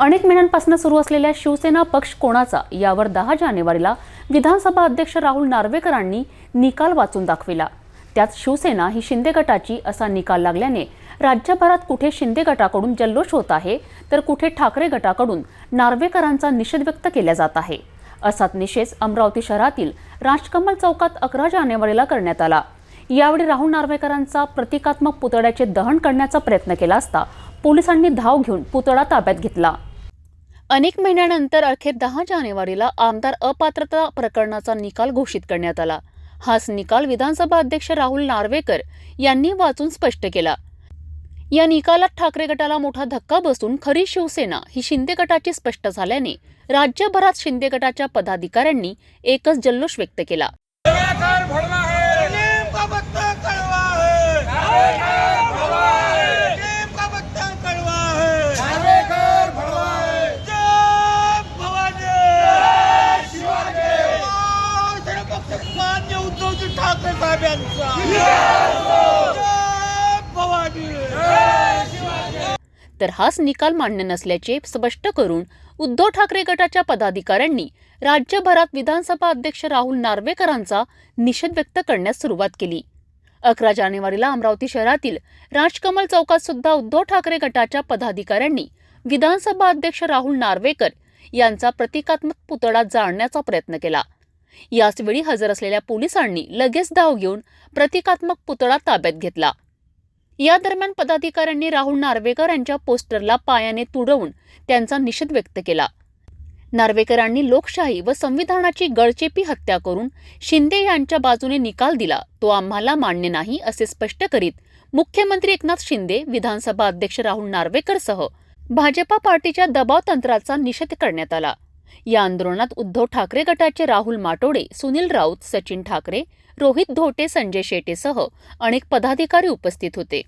अनेक महिन्यांपासून सुरू असलेल्या शिवसेना पक्ष कोणाचा यावर दहा जानेवारीला विधानसभा अध्यक्ष राहुल नार्वेकरांनी निकाल वाचून दाखविला. त्यात शिवसेना ही शिंदे गटाची असा निकाल लागल्याने राज्यभरात कुठे शिंदे गटाकडून जल्लोष होत आहे तर कुठे ठाकरे गटाकडून नार्वेकरांचा निषेध व्यक्त केला जात आहे. असाच निषेध अमरावती शहरातील राजकमल चौकात अकरा जानेवारीला करण्यात आला. यावेळी राहुल नार्वेकरांचा प्रतिकात्मक पुतळ्याचे दहन करण्याचा प्रयत्न केला असता पोलिसांनी धाव घेऊन पुतळा ताब्यात घेतला. अनेक महिन्यानंतर अखेर दहा जानेवारीला आमदार अपात्रता प्रकरणाचा निकाल घोषित करण्यात आला. हाच निकाल विधानसभा अध्यक्ष राहुल नार्वेकर यांनी वाचून स्पष्ट केला. या निकालात ठाकरे गटाला मोठा धक्का बसून खरी शिवसेना ही शिंदे गटाची स्पष्ट झाल्याने राज्यभरात शिंदे गटाच्या पदाधिकाऱ्यांनी एकच जल्लोष व्यक्त केला. उद्धवजी ठाकरे साहेब यांचा तर हाच निकाल मान्य नसल्याचे स्पष्ट करून उद्धव ठाकरे गटाच्या पदाधिकाऱ्यांनी राज्यभरात विधानसभा अध्यक्ष राहुल नार्वेकरांचा निषेध व्यक्त करण्यास सुरुवात केली. अकरा जानेवारीला अमरावती शहरातील राजकमल चौकात सुद्धा उद्धव ठाकरे गटाच्या पदाधिकाऱ्यांनी विधानसभा अध्यक्ष राहुल नार्वेकर यांचा प्रतिकात्मक पुतळा जाळण्याचा प्रयत्न केला. याचवेळी हजर असलेल्या पोलिसांनी लगेच धाव घेऊन प्रतिकात्मक पुतळा ताब्यात घेतला. या दरम्यान पदाधिकाऱ्यांनी राहुल नार्वेकर यांच्या पोस्टरला पायाने तुडवून त्यांचा निषेध व्यक्त केला. नार्वेकरांनी लोकशाही व संविधानाची गळचेपी हत्या करून शिंदे यांच्या बाजूने निकाल दिला तो आम्हाला मान्य नाही असे स्पष्ट करीत मुख्यमंत्री एकनाथ शिंदे विधानसभा अध्यक्ष राहुल नार्वेकरसह भाजपा पार्टीच्या दबाव तंत्राचा निषेध करण्यात आला. या आंदोलनात उद्धव ठाकरे गटाचे राहुल माटोडे सुनील राऊत सचिन ठाकरे रोहित धोटे संजय शेटेसह अनेक पदाधिकारी उपस्थित होते.